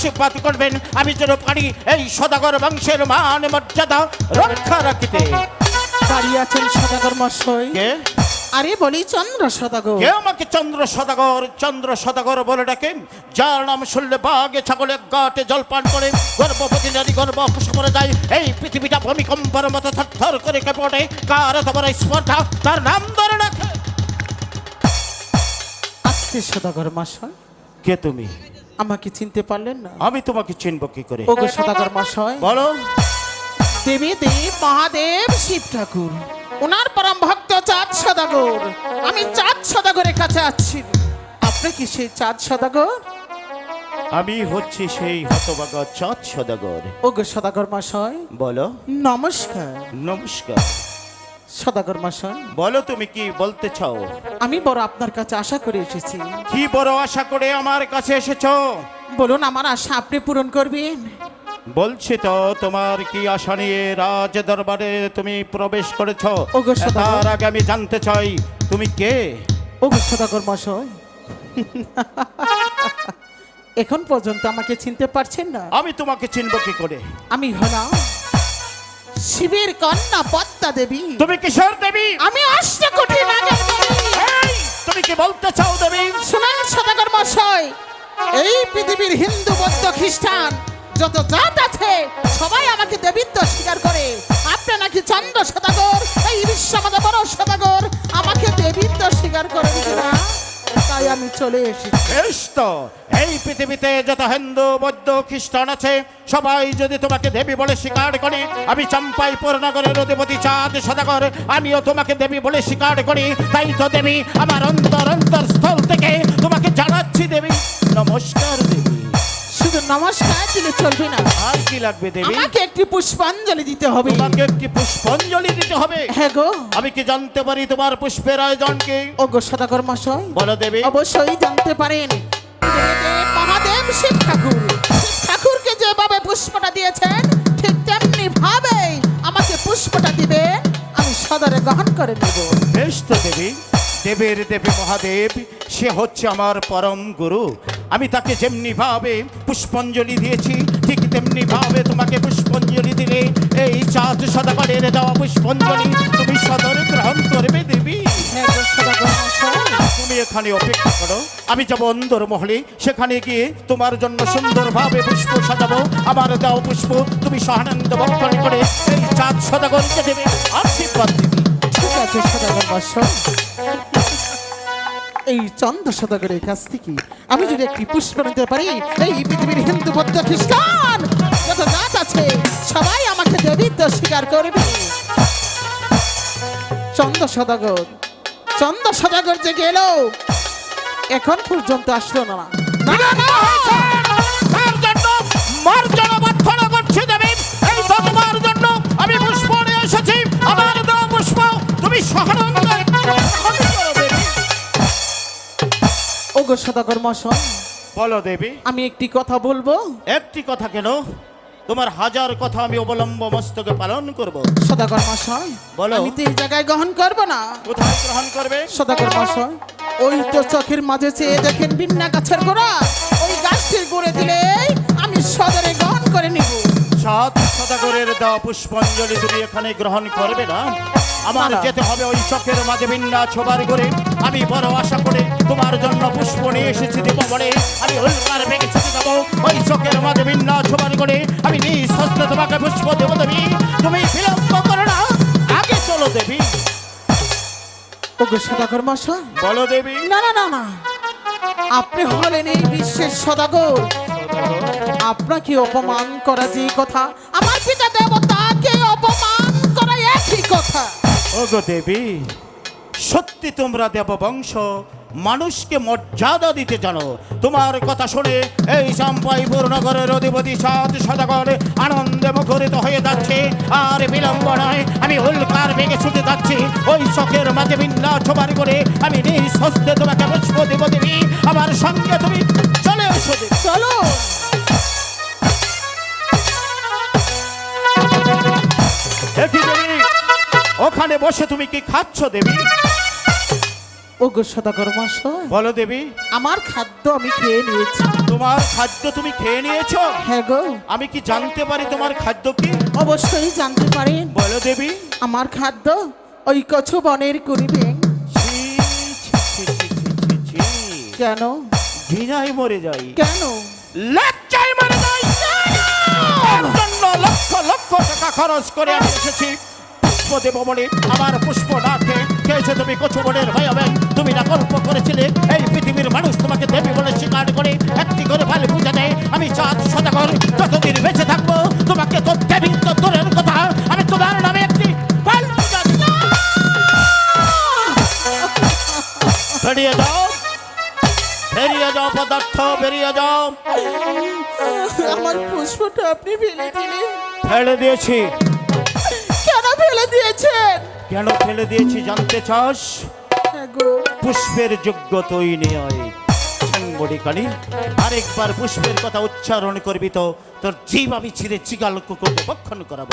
আশীর্বাদ করবেন আমি যেন পারি এই সদাগর বংশের মান মর্যাদা রক্ষা রাখিতে। আছেন সদাগর মশাই কে? আরে বলি চন্দ্র সদাগর। কে আমাকে চন্দ্র সদাগর চন্দ্র সদাগর বলে ডাকে? যার নাম শুনলে বাঘে ছাগলে গাটে জলপান করে গর্ভবতী নারী গর্ভ করে যায়। এই পৃথিবীটা ভূমিকম্পের মতো থরথর করে কেঁপে ওঠে। কার তোমার স্পর্ধা? তার নাম ধরে রাখে আজকে সদাগর মশাই কে তুমি? আমাকে চিনতে পারলেন না। আমি তোমাকে চিনব কি করে? ওগো সদাগর মশাই বলো। দেবী দেব মহাদেব শিব ঠাকুর ওনার পরম ভক্ত চাঁদ সদাগর। আমি চাঁদ সদাগরের কাছে আছি আপনি কি সেই চাঁদ সদাগর? আমি হচ্ছি সেই হতবাগা চাঁদ সদাগর। ওগো সদাগর মশাই বলো। নমস্কার। নমস্কার। সদাগর মশাই বলো তুমি কি বলতে চাও? আমি বড় আপনার কাছে আশা করে এসেছি। কি বড় আশা করে আমার কাছে এসেছ? বলুন আমার আশা আপনি পূরণ করবেন। বলছি তো তোমার কি আশা নিয়ে রাজ দরবারে তুমি প্রবেশ করেছ? ওগো সদাগর। তার আগে আমি জানতে চাই তুমি কে? ওগো সদাগর মশাই এখন পর্যন্ত আমাকে চিনতে পারছেন না। আমি তোমাকে চিনব কি করে? আমি হলাম শিবের কন্যা পদ্মা দেবী। তুমি কিশোর দেবী? আমি অষ্ট কোটি নাগের দেবী তুমি কি বলতে চাও দেবী? শুনেন সদাগর মশাই এই পৃথিবীর হিন্দু বৌদ্ধ খ্রিস্টান যত জাত আছে সবাই আমাকে দেবীত্ব স্বীকার করে। আপনি নাকি চন্দ্র সদাগর? এই বিশ্ব আমাদের বড় সদাগর আমাকে দেবীত্ব স্বীকার করেন কিনা? তাই আমি চলে এসেছি। এই পৃথিবীতে যত হিন্দু, বৌদ্ধ, খ্রিস্টান আছে, সবাই যদি তোমাকে দেবী বলে স্বীকার করে, আমি চম্পাই পুরনগরের অধিপতি চাঁদ সদাগর, আমিও তোমাকে দেবী বলে স্বীকার করি, তাই তো দেবী, আমার অন্তর অন্তর স্থল থেকে তোমাকে জানাচ্ছি দেবী। নমস্কার দেবী। শুধু নমস্কার দিলে চলবে না। আর কি লাগবে দেবী? আমাকে একটি পুষ্পাঞ্জলি দিতে হবে। তোমাকে একটি পুষ্পাঞ্জলি দিতে হবে। হ্যাঁ গো। আমি কি জানতে পারি তোমার পুষ্পের আয়োজন কি ও গো সদাগর মশাই বলো দেবী। অবশ্যই জানতে পারেন। মহাদেব শিব ঠাকুর ঠাকুরকে যেভাবে পুষ্পটা দিয়েছেন ঠিক তেমনি ভাবে আমাকে পুষ্পটা দিবেন আমি সদরে গ্রহণ করে নেব। বেশ তো দেবী দেবের দেবে মহাদেব সে হচ্ছে আমার পরম গুরু। আমি তাকে যেমনি ভাবে পুষ্পাঞ্জলি দিয়েছি ঠিক তেমনি ভাবে তোমাকে পুষ্পাঞ্জলি দিলে এই চাঁদ সদাগরের দেওয়া পুষ্পাঞ্জলি তুমি সদর গ্রহণ করবে দেবী। হ্যাঁ তুমি এখানে অপেক্ষা করো। আমি যাব অন্দর মহলে সেখানে গিয়ে তোমার জন্য সুন্দরভাবে পুষ্প সাজাবো। আমার দাও পুষ্প তুমি সহানন্দ বক্ষণ করে এই চাঁদ সদাগরকে দেবে আশীর্বাদ দেবে ঠিক আছে সদাগর এই চন্দ্র সদাগরের কাছ থেকে আমি যদি একটি পুষ্প নিতে পারি, এই পৃথিবীর হিন্দু, বৌদ্ধ, খ্রিস্টান যত জাত আছে, সবাই আমাকে দেবিত্ব স্বীকার করবে। চন্দ্র সদাগর চন্দ্র সদাগর যে গেল, এখন পর্যন্ত আসলো না। আমি পুষ্প পুষ্প তুমি সহানন্দ ওগো সদাগর মশাই। বলো দেবী। আমি একটি কথা বলব? একটি কথা কেন? তোমার হাজার কথা আমি অবলম্ব মস্তকে পালন করব। সদাগর মশাই বলো। আমি তো এই জায়গায় গ্রহণ করব না। কোথায় গ্রহণ করবে? সদাগর মশাই ওই তো চোখের মাঝে চেয়ে দেখেন বিন্না গাছের গোড়া। ওই গাছটির গোড়ে দিলেই আমি সদরে গ্রহণ করে নিব। সাত সদাগরের দেওয়া পুষ্পাঞ্জলি তুমি এখানে গ্রহণ করবে না। আমার। যেতে হবে ওই চকের মাঝে বিন্যা ছোবার করে আমি বড় আশা করে তোমার জন্য পুষ্প নিয়ে এসেছি দিব বলে আমি ছুটে যাব ওই চকের মাঝে বিন্যা ছোবার করে আমি নিজ হস্তে তোমাকে পুষ্প দেবো দেবী। তুমি বিলম্ব করো না। আগে চলো দেবী। ওগো সদাগর মশাই। বলো দেবী। না না না না। আপনি হলেন এই বিশ্বের সদাগর? আপনাকে অপমান করা যে কথা? আমার পিতা দেবতাকে অপমান করা একই কথা? ওগো দেবী সত্যি তোমরা দেববংশ মানুষকে মর্যাদা দিতে জানো। তোমার কথা শুনে এই চাম্পাইপুর নগরের অধিপতি সাত সদাগর আনন্দে মুখরিত হয়ে যাচ্ছে। আর বিলম্ব নয় আমি উল্কার বেগে ছুটে যাচ্ছি। ওই চকের মাঝে বিন্যা ছোবার করে আমি নিজ হস্তে তোমাকে পুষ্প দেব দেবী। আমার সঙ্গে তুমি চলে এসো চলো। দেখি দেবী ওখানে বসে তুমি কি খাচ্ছ দেবী ওগো সদাগর বলো দেবী আমার খাদ্য আমি খেয়ে নিয়েছি তোমার খাদ্য তুমি খেয়ে নিয়েছো হ্যাঁ গো আমি কি জানতে পারি তোমার খাদ্য কি অবশ্যই জানতে পারেন বলো দেবী আমার খাদ্য ওই কছু বনের ছি। কেন ঘৃণায় মরে যাই কেন লজ্জায় মরে যাই লক্ষ লক্ষ টাকা খরচ করে আমি এসেছি। পুষ্প দেব বলে আমার পুষ্প খেয়ে খেয়েছে তুমি ভাই হবেন তুমি না গল্প করেছিলে? এই পৃথিবীর মানুষ তোমাকে দেবী বলে স্বীকার করে একটি করে ভালো পূজা দেয়। আমি চাঁদ সদাগর যতদিন বেঁচে থাকব তোমাকে তো দেবী তো দূরের কথা। আমি তোমার নামে একটি দিই। বেরিয়ে যাও পদার্থ বেরিয়ে যাও আমার পুষ্পটা আপনি ফেলে দিলেন ফেলে দিয়েছি কেন ফেলে দিয়েছেন কেন ফেলে দিয়েছি জানতে চাস হ্যাঁ পুষ্পের যোগ্যতই নেই সাংবড়ি কালী আরেকবার পুষ্পের কথা উচ্চারণ করবি তো তোর জীব আমি ছিঁড়ে চিগাল কুকুরকে বক্ষণ করাবো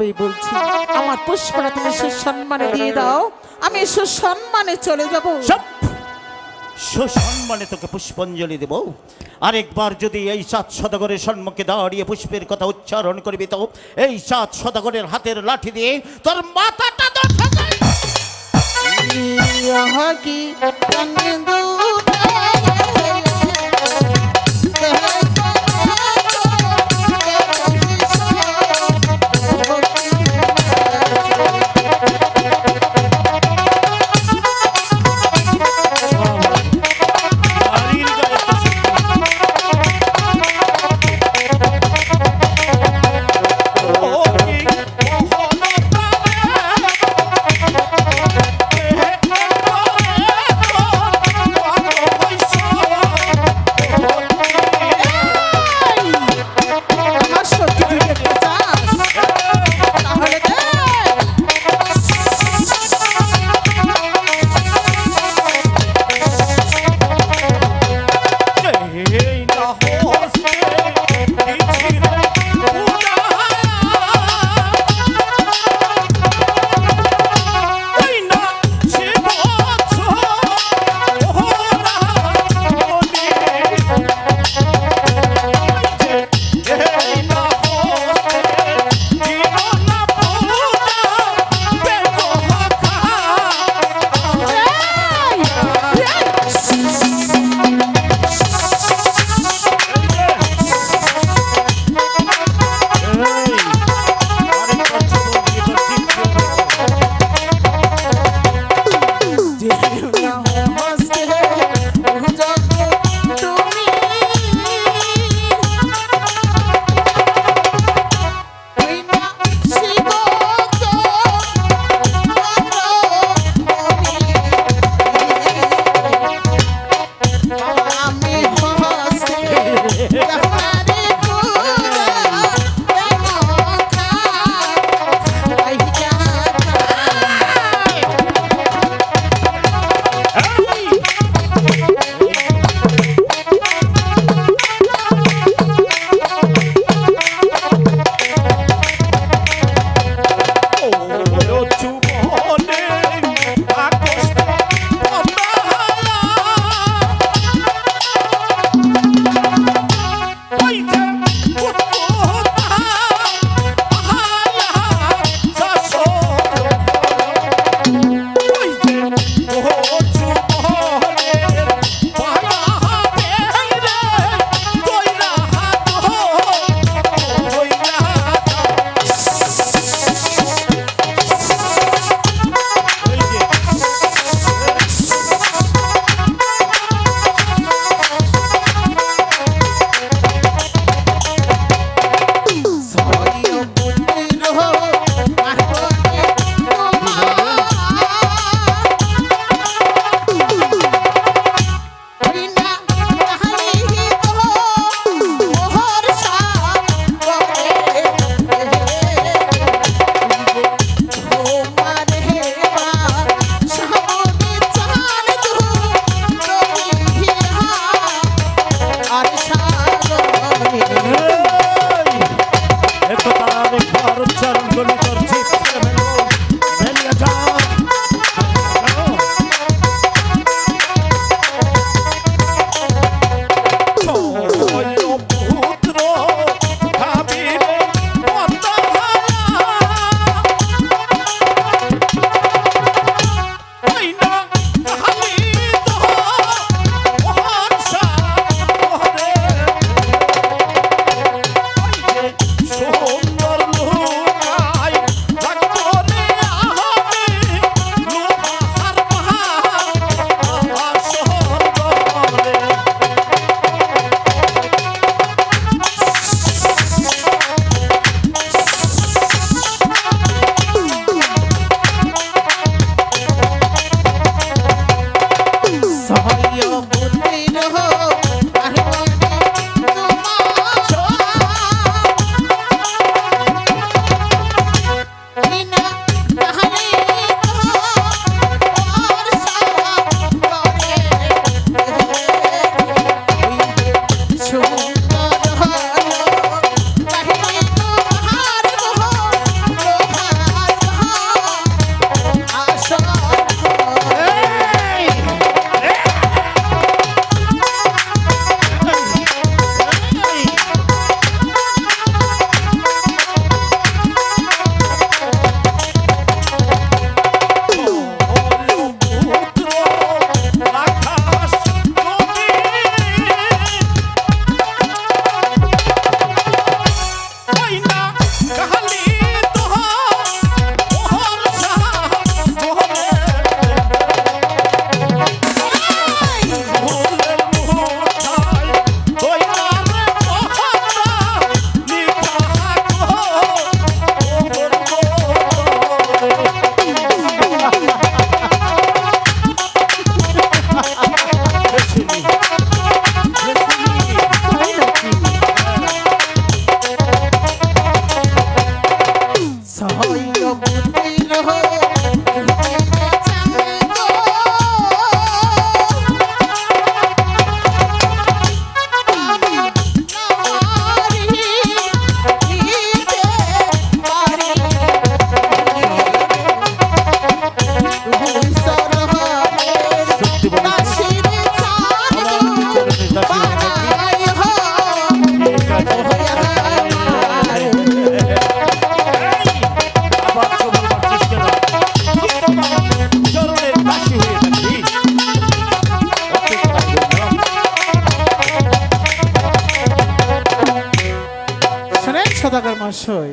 ভালোভাবেই বলছি আমার পুষ্পটা তুমি সুসম্মানে দিয়ে দাও আমি সুসম্মানে চলে যাব। সুসম্মানে তোকে পুষ্পাঞ্জলি দেব। আরেকবার যদি এই সাত সদাগরের সম্মুখে দাঁড়িয়ে পুষ্পের কথা উচ্চারণ করবি তো এই সাত সদাগরের হাতের লাঠি দিয়ে তোর মাথাটা কি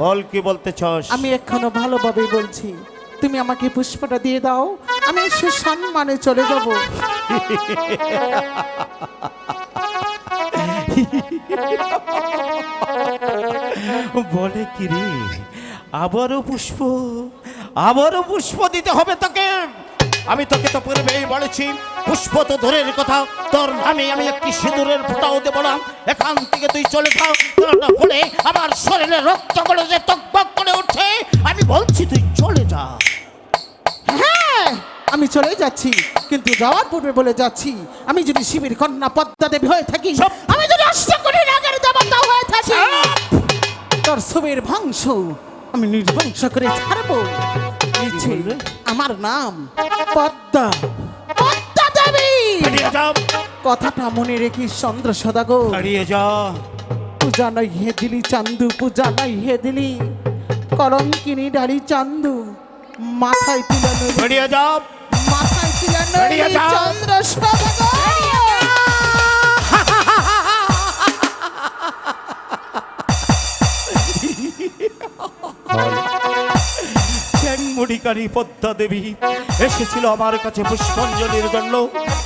বল কি বলতে চাস? আমি এখনও ভালোভাবে বলছি তুমি আমাকে পুষ্পটা দিয়ে দাও আমি সুসম্মানে চলে যাব। বলে কি রে? আবারও পুষ্প আবারও পুষ্প দিতে হবে তোকে। আমি তোকে তো পূর্বেই বলেছি পুষ্প তো দূরের কথা। তোর নামে আমি একটি সিঁদুরের ফোঁটাও দেব না। এখান থেকে তুই চলে যাও। না হলে আমার শরীরে রক্ত করে যে টকবক করে উঠে আমি বলছি তুই চলে যা। হ্যাঁ আমি চলে যাচ্ছি কিন্তু যাওয়ার পূর্বে বলে যাচ্ছি আমি যদি শিবির কন্যা পদ্মা দেবী হয়ে থাকি আমি যদি অষ্টকোটি নাগের দেবতা হয়ে থাকি তোর ছবির ভংশ আমি নির্বংশ করে ছাড়বো। আমার নাম পদ্মা। পদ্মা দেবী। কথাটা মনে রেখে চন্দ্র সদাগো হারিয়ে যা পূজা নাই হে দিলি চান্দু পূজা নাই হে দিলি কলঙ্কিনী ডালি চান্দু। মাথায় তুলানো হারিয়ে যা মাথায় তুলানো। চন্দ্র সদাগর। চ্যাংমুড়িকারী পদ্মা দেবী এসেছিল আমার কাছে পুষ্পাঞ্জলির জন্য।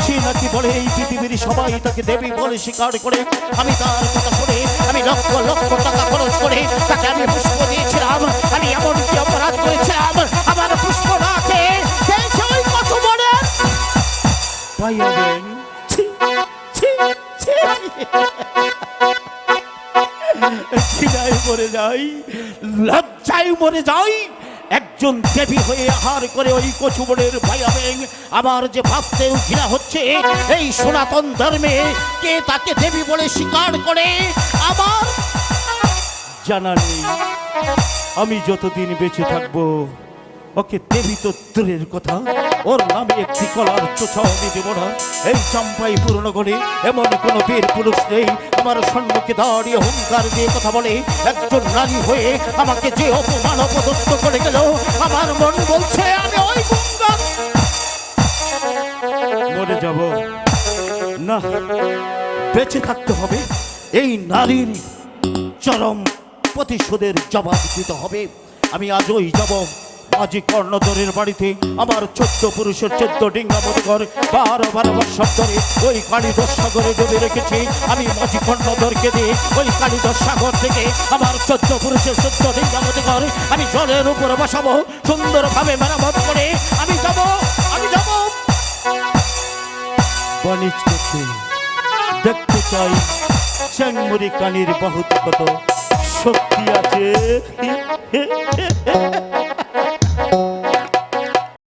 সে নাকি বলে, এই পৃথিবীর সবাই তাকে দেবী বলে স্বীকার করে। আমি তার কথা শুনে, আমি লক্ষ লক্ষ টাকা খরচ করে তাকে আমি পুষ্প দিয়েছিলাম। আমি এমন কি অপরাধ করেছিলাম। আমার পুষ্প না খেয়ে কত মনে ভাই মরে যাই, লজ্জায় মরে যাই একজন দেবী হয়ে আহার করে ওই কচুবরের ভাইয়াবেন আমার যে ভাবতে ঘৃণা হচ্ছে, এই সনাতন ধর্মে কে তাকে দেবী বলে স্বীকার করে? আমার জানা নেই। আমি যতদিন বেঁচে থাকব ওকে দেবী তো কথা। ওর নামে একটি কলার চোছাও আমি দেব না। এই চাম্পাই পুরনো করে এমন কোনো বীর পুরুষ নেই। আমার সম্মুখে দাঁড়িয়ে হুঙ্কার দিয়ে কথা বলে, একজন নারী হয়ে আমাকে যে অপমান অপদস্থ করে গেল, আমার মন বলছে, আমি ওই মরে যাব। না, বেঁচে থাকতে হবে। এই নারীর চরম প্রতিশোধের জবাব দিতে হবে। আমি আজই যাব। মাঝি কর্ণধরের বাড়িতে আমার চোদ্দ পুরুষের চোদ্দ ডিঙ্গা মধুঘর। বারো বারো বৎসর ধরে ওই কালীদর সাগরে ডুবে রেখেছি। আমি মাঝি কর্ণধরকে দিয়ে ওই কালীদর সাগর থেকে আমার চোদ্দ পুরুষের চোদ্দ ডিঙ্গা মধুঘর আমি জলের উপরে বসাবো, সুন্দরভাবে মেরামত করে আমি যাব আমি যাব। দেখতে চাই চ্যাংমুরি কানির বহুত কত। শক্তি আছে। Thank you.